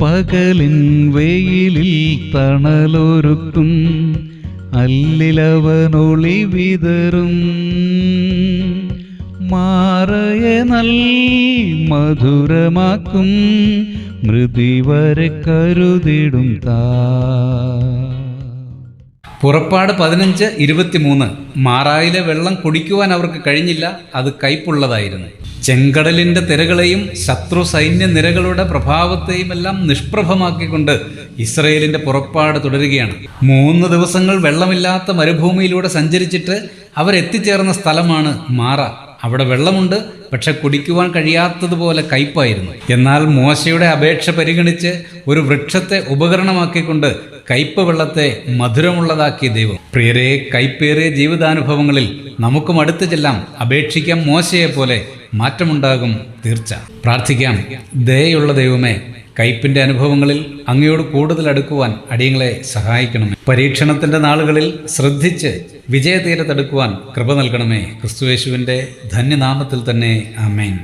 പകലിൻ വെയിലിൽ തണലൊരുക്കും അല്ലിലവനൊളി വിതറും. മാറയെ നൽ മധുരമാക്കും മൃതി വരെ കരുതിടും താ. പുറപ്പാട് പതിനഞ്ച് ഇരുപത്തിമൂന്ന്. മാറായിലെ വെള്ളം കുടിക്കുവാൻ അവർക്ക് കഴിഞ്ഞില്ല അത് കയ്പുള്ളതായിരുന്നു. ചെങ്കടലിന്റെ തിരകളെയും ശത്രു സൈന്യ നിരകളുടെ പ്രഭാവത്തെയും എല്ലാം നിഷ്പ്രഭമാക്കിക്കൊണ്ട് ഇസ്രയേലിന്റെ പുറപ്പാട് തുടരുകയാണ്. മൂന്ന് ദിവസങ്ങൾ വെള്ളമില്ലാത്ത മരുഭൂമിയിലൂടെ സഞ്ചരിച്ചിട്ട് അവരെത്തിച്ചേർന്ന സ്ഥലമാണ് മാറ. അവിടെ വെള്ളമുണ്ട് പക്ഷെ കുടിക്കുവാൻ കഴിയാത്തതുപോലെ കയ്പായിരുന്നു. എന്നാൽ മോശയുടെ അപേക്ഷ പരിഗണിച്ച് ഒരു വൃക്ഷത്തെ ഉപകരണമാക്കിക്കൊണ്ട് കയ്പ് വെള്ളത്തെ മധുരമുള്ളതാക്കിയ ദൈവം. പ്രിയരെ കയ്പേറിയ ജീവിതാനുഭവങ്ങളിൽ നമുക്കും അടുത്ത് ചെല്ലാം അപേക്ഷിക്കാം മോശയെ പോലെ മാറ്റമുണ്ടാകും തീർച്ച. പ്രാർത്ഥിക്കാം ദയുള്ള ദൈവമേ കയ്പിന്റെ അനുഭവങ്ങളിൽ അങ്ങയോട് കൂടുതൽ അടുക്കുവാൻ അടിയങ്ങളെ സഹായിക്കണമേ. പരീക്ഷണത്തിന്റെ നാളുകളിൽ ശ്രദ്ധിച്ച് വിജയതീരത്തെടുക്കുവാൻ കൃപ നൽകണമേ. ക്രിസ്തുവേശുവിന്റെ ധന്യനാമത്തിൽ തന്നെ ആമേൻ.